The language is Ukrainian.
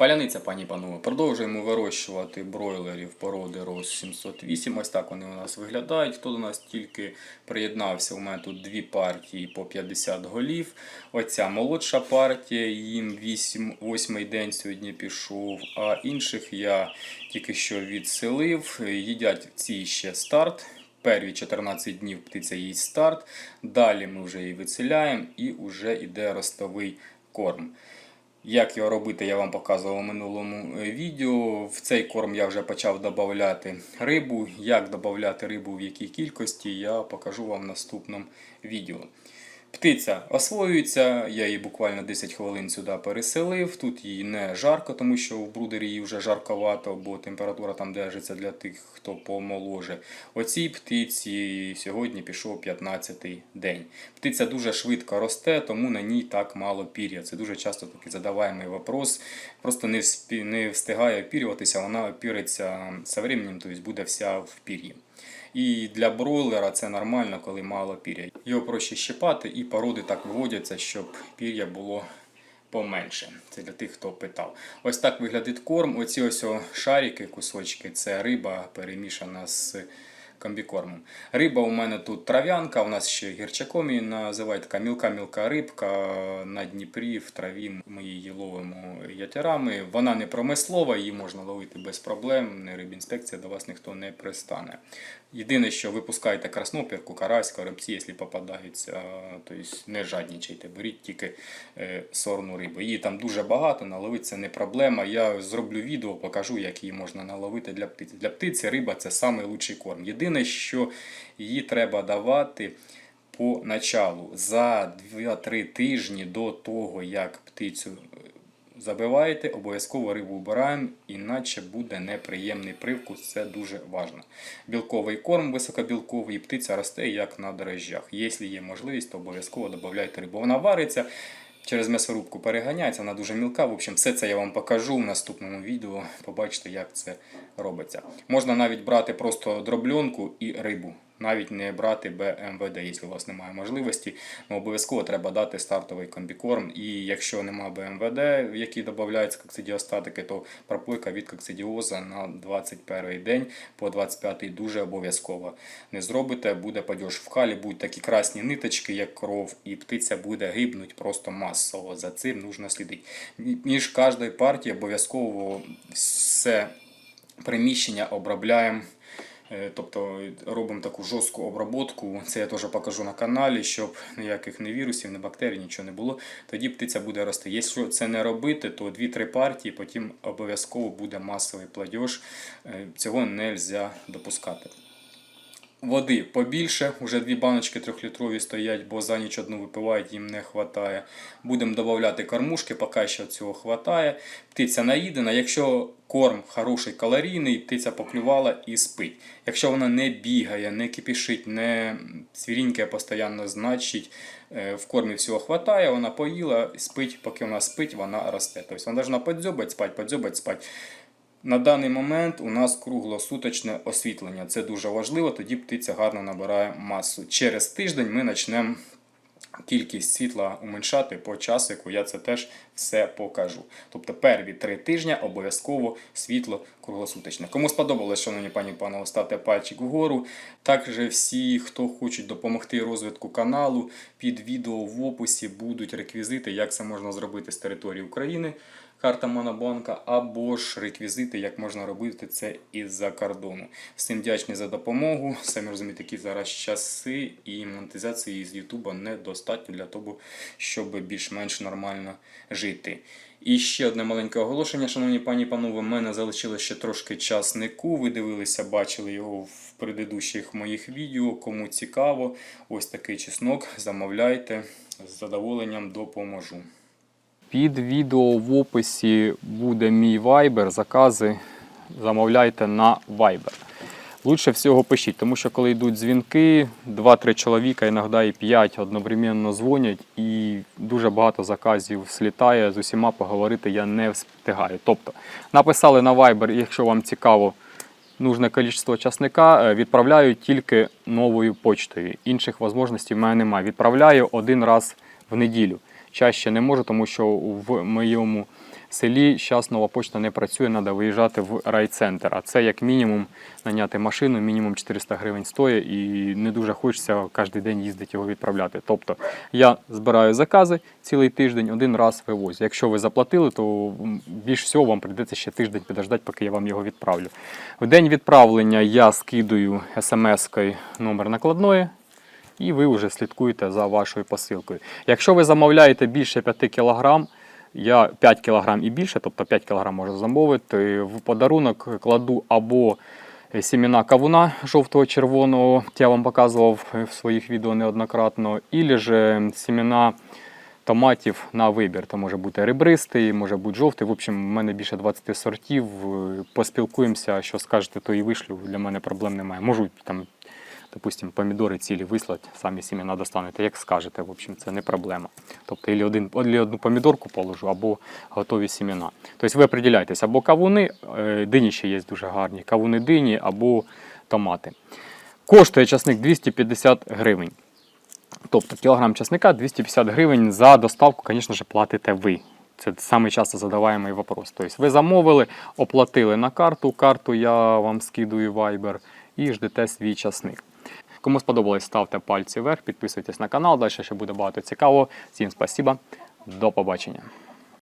Паляниця, пані панове, продовжуємо вирощувати бройлерів породи Рос 708. Ось так вони у нас виглядають. Хто до нас тільки приєднався, у мене тут дві партії по 50 голів. Оця молодша партія, їм 8, 8 день сьогодні пішов, а інших я тільки що відселив. Їдять ці ще старт. Перві 14 днів птиця їсть старт. Далі ми вже її виселяємо і вже йде ростовий корм. Як його робити, я вам показував у минулому е, відео. В цей корм я вже почав додати рибу. Як додати рибу в якій кількості, я покажу вам в наступному відео. Птиця освоюється, я її буквально 10 хвилин сюди переселив. Тут їй не жарко, тому що в брудері їй вже жарковато, бо температура там держиться для тих, хто помоложе. Оцій птиці сьогодні пішов 15-й день. Птиця дуже швидко росте, тому на ній так мало пір'я. Це дуже часто такий задаваємий вопрос. Просто не, встигає опірюватися, вона опіриться временем, тобто буде вся в пір'ї. І для бройлера це нормально, коли мало пір'я. Його проще щипати, і породи так виводяться, щоб пір'я було поменше. Це для тих, хто питав. Ось так виглядить корм. Оці ось шарики, кусочки це риба перемішана з комбікормом. Риба у мене тут трав'янка, у нас ще гірчаком її називають така мілка-мілка рибка на Дніпрі в траві. Ми її ловимо ятярами. Вона не промислова, її можна ловити без проблем. Рибінспекція до вас ніхто не пристане. Єдине, що випускайте краснопірку, карась, коробці, якщо попадаються, тобто не жаднічайте, беріть тільки е, сорну рибу. Її там дуже багато, наловити це не проблема. Я зроблю відео, покажу, як її можна наловити для птиці. Для птиці риба це найкращий корм. Єдине, що її треба давати по началу за 2-3 тижні до того, як птицю забиваєте, обов'язково рибу вбираємо, іначе буде неприємний привкус, це дуже важливо. Білковий корм високобілковий, і птиця росте як на дрожжах. Якщо є можливість, то обов'язково додавайте рибу. Вона вариться. Через м'ясорубку переганяється, вона дуже мілка. В общем, все це я вам покажу в наступному відео. Побачите, як це робиться. Можна навіть брати просто дробльонку і рибу. Навіть не брати БМВД, якщо у вас немає можливості. Ну, обов'язково треба дати стартовий комбікорм. І якщо немає БМВД, в який додаються коксидіостатики, то проплойка від коксидіоза на 21 день по 25 дуже обов'язково. Не зробите, буде падеж в калі, будуть такі красні ниточки, як кров, і птиця буде гибнуть просто масово. За цим нужно слідити. Між кожною партією обов'язково все приміщення обробляємо. Е, Тобто робимо таку жорстку обработку, Це я теж покажу на каналі, щоб ніяких не вірусів, не бактерій, нічого не було. Тоді птиця буде рости. Якщо це не робити, то 2-3 партії, потім обов'язково буде масовий платеж. Е, Цього не можна допускати. Води побільше, вже дві баночки трьохлітрові стоять, бо за ніч одну випивають, їм не вистачає. Будемо додавати кормушки, поки що цього вистачає. Птиця наїдена. Якщо корм хороший калорійний, птиця поклювала і спить. Якщо вона не бігає, не кипішить, не свіріньке постійно, значить е, в кормі всього вистачає, вона поїла, спить, поки вона спить, вона росте. Тобто вона повинна подзьобати, спати, подзьобати, спати. На даний момент у нас круглосуточне освітлення. Це дуже важливо, тоді птиця гарно набирає масу. Через тиждень ми почнемо кількість світла уменшати по часику, я це теж все покажу. Тобто перві три тижні обов'язково світло круглосуточне. Кому сподобалось, шановні пані і панове, ставте пальчик вгору. Також всі, хто хочуть допомогти розвитку каналу, під відео в описі будуть реквізити, як це можна зробити з території України. Карта Монобанка, або ж реквізити, як можна робити це із-за кордону. Всім вдячний за допомогу. Самі розумієте, які зараз часи і монетизації з Ютуба недостатньо для того, щоб більш-менш нормально жити. І ще одне маленьке оголошення, шановні пані і панове. У мене залишилося ще трошки часнику. Ви дивилися, бачили його в предыдущих моїх відео. Кому цікаво, ось такий чеснок. Замовляйте, з задоволенням допоможу. Під відео в описі буде мій Viber, закази замовляйте на Viber. Лучше всього пишіть, тому що коли йдуть дзвінки, 2-3 чоловіка, іноді і 5 одновременно дзвонять, і дуже багато заказів слітає, з усіма поговорити я не встигаю. Тобто написали на Viber, якщо вам цікаво нужне кількість часника, е, відправляю тільки новою почтою. Інших можливостей в мене немає. Відправляю один раз в неділю. Чаще не можу, тому що в моєму селі зараз нова почта не працює, треба виїжджати в райцентр. А це як мінімум наняти машину, мінімум 400 гривень стоїть, і не дуже хочеться кожен день їздити його відправляти. Тобто я збираю закази цілий тиждень, один раз вивозю. Якщо ви заплатили, то більш всього вам прийдеться ще тиждень підождати, поки я вам його відправлю. В день відправлення я скидую смс-кою номер накладної. І ви вже слідкуєте за вашою посилкою. Якщо ви замовляєте більше 5 кг, я 5 кг і більше, тобто 5 кг можу замовити, в подарунок кладу або сімена кавуна жовтого червоного, я вам показував в своїх відео неоднократно, і ж сімена томатів на вибір. Це може бути ребристий, може бути жовтий. В общем, в мене більше 20 сортів. Е, Поспілкуємося, що скажете, то і вишлю. Для мене проблем немає. Можу там, допустим, помідори цілі вислати, самі сімена достанете, як скажете. В общем, це не проблема. Тобто, або один, одну помідорку положу, або готові сімена. Тобто ви определяєтесь, або кавуни, е, дині ще є дуже гарні, кавуни дині, або томати. Коштує часник 250 гривень. Тобто кілограм часника 250 гривень за доставку, звісно ж, платите ви. Це самий часто задаваємий вопрос. Тобто ви замовили, оплатили на карту, карту я вам скидую Viber і ждете свій часник. Кому сподобалось, ставте пальці вверх, підписуйтесь на канал, далі ще буде багато цікавого. Всім спасибо, до побачення.